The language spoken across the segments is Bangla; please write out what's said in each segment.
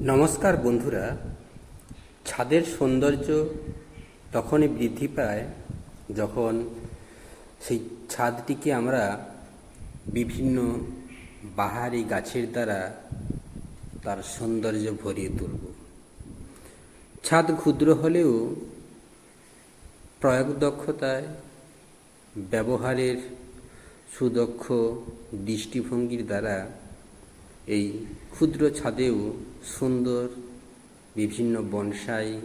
নমস্কার বন্ধুরা। ছাদের সৌন্দর্য তখনই বৃদ্ধি পায় যখন সেই ছাদটিকে আমরা বিভিন্ন বাহারি গাছের দ্বারা তার সৌন্দর্য ভরিয়ে তুলব। ছাদ ক্ষুদ্র হলেও প্রয়োগ দক্ষতায়, ব্যবহারের সুদক্ষ দৃষ্টিভঙ্গির দ্বারা এই ক্ষুদ্র ছাদেও সুন্দর, বিভিন্ন বনসাই,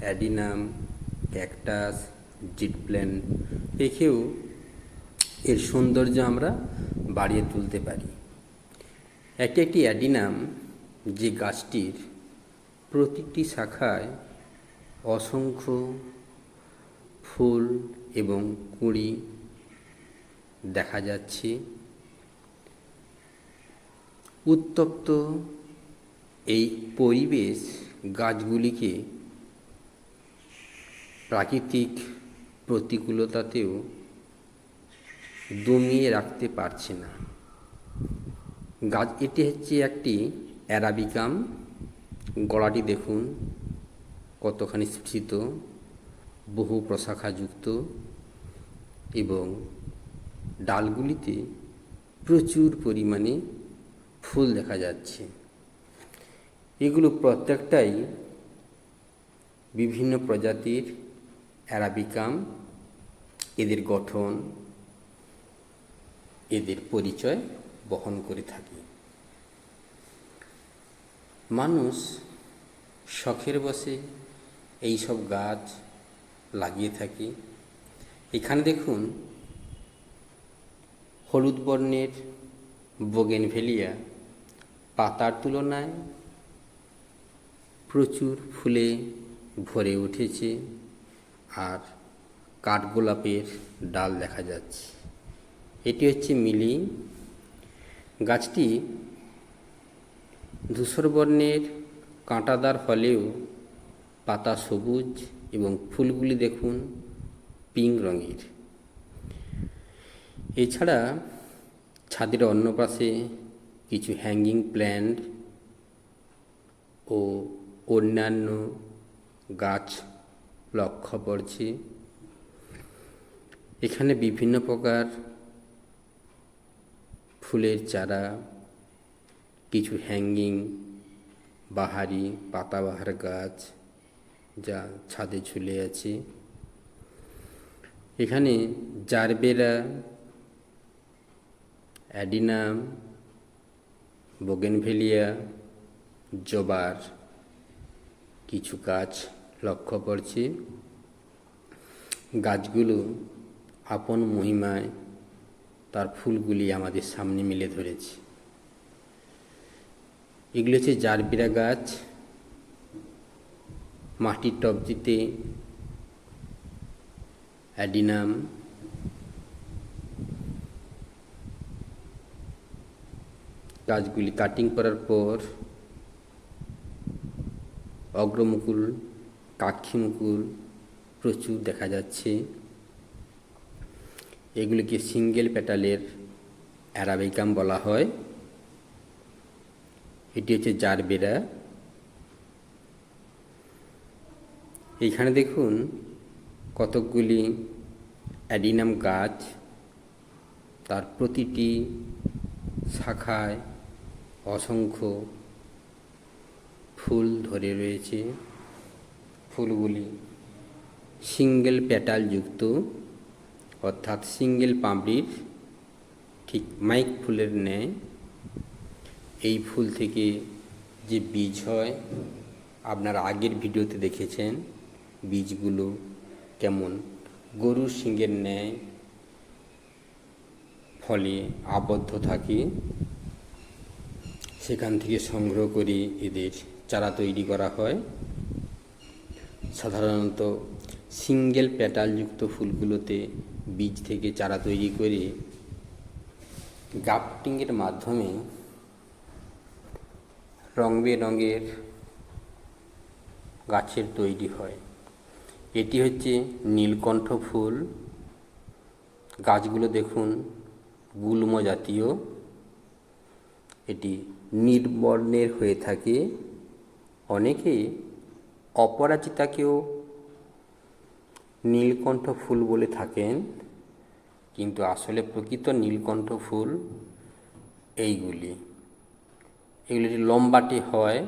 অ্যাডিনাম, ক্যাকটাস জিটপ্ল্যান রেখেও এর সৌন্দর্য আমরা বাড়িয়ে তুলতে পারি। একটি একটি অ্যাডিনাম যে গাছটির প্রতিটি শাখায় অসংখ্য ফুল এবং কুঁড়ি দেখা যাচ্ছে। উত্তপ্ত এই পরিবেশ গাছগুলিকে প্রাকৃতিক প্রতিকূলতাতেও দমিয়ে রাখতে পারছে না। গাছ, এটি হচ্ছে একটি অ্যারাবিকাম গলাটি দেখুন, কতখানি স্ফীত বহু প্রশাখাযুক্ত এবং ডালগুলিতে প্রচুর পরিমাণে ফুল দেখা যাচ্ছে। এগুলো প্রত্যেকটাই বিভিন্ন প্রজাতির অ্যারাবিকাম, এদের গঠন, এদের পরিচয় বহন করে থাকে। মানুষ শখের বসে এই সব গাছ লাগিয়ে থাকে। এখানে দেখুন, হলুদ বর্ণের বোগেনভেলিয়া পাতার তুলনায় প্রচুর ফুলে ভরে উঠেছে আর কাঠগোলাপের ডাল দেখা যাচ্ছে। এটি হচ্ছে মিলি। গাছটি ধূসর বর্ণের, কাঁটাদার হলেও পাতা সবুজ এবং ফুলগুলি দেখুন পিঙ্ক রঙের। এছাড়া ছাদের অন্য পাশে কিছু হ্যাঙ্গিং প্ল্যান্ট ও অন্যান্য গাছ লক্ষ্য করছি। এখানে বিভিন্ন প্রকার ফুলের চারা, কিছু হ্যাঙ্গিং বাহারি, পাতাবাহার গাছ যা ছাদে ঝুলে আছে। এখানে জারবেরা, অ্যাডিনাম, বোগেনভেলিয়া, জবার কিছু গাছ লক্ষ্য পড়ছে গাছগুলো আপন মহিমায় তার ফুলগুলি আমাদের সামনে মিলে ধরেছে। এগুলো হচ্ছে জারবিরা গাছ। মাটির টবজিতে অ্যাডিনাম। গাছগুলি কাটিং করার পর অগ্রমুকুল, কাক্ষিমুকুল প্রচুর দেখা যাচ্ছে। এগুলিকে সিঙ্গেল পেটালের অ্যারাবিকাম বলা হয়। এটি হচ্ছে জারবেরা। এইখানে দেখুন কতকগুলি অ্যাডিনাম গাছ, তার প্রতিটি শাখায় অসংখ্য ফুল ধরে রয়েছে। ফুলগুলি সিঙ্গেল প্যাটালযুক্ত অর্থাৎ সিঙ্গেল পাঁপড়ির ঠিক মাইক ফুলের ন্যায়। এই ফুল থেকে যে বীজ হয়, আপনারা আগের ভিডিওতে দেখেছেন বীজগুলো কেমন গরুর শিংয়ের ন্যায় ফলে আবদ্ধ থাকে। সেখান থেকে সংগ্রহ করে এদের। চারা তৈরি করা হয়। সাধারণত সিঙ্গেল প্যাটালযুক্ত ফুলগুলোতে বীজ থেকে চারা তৈরি করে গাফটিংয়ের মাধ্যমে রং বেরঙের গাছের তৈরি হয়। এটি হচ্ছে নীলকণ্ঠ ফুল। গাছগুলো দেখুন, গুল্ম জাতীয়। এটি নির্বর্ণের হয়ে থাকে। অনেকে অপরাজিতাকেও নীলকণ্ঠ ফুল বলে থাকেন, কিন্তু আসলে প্রকৃত নীলকণ্ঠ ফুল এইগুলি। এগুলি লম্বাটি হয়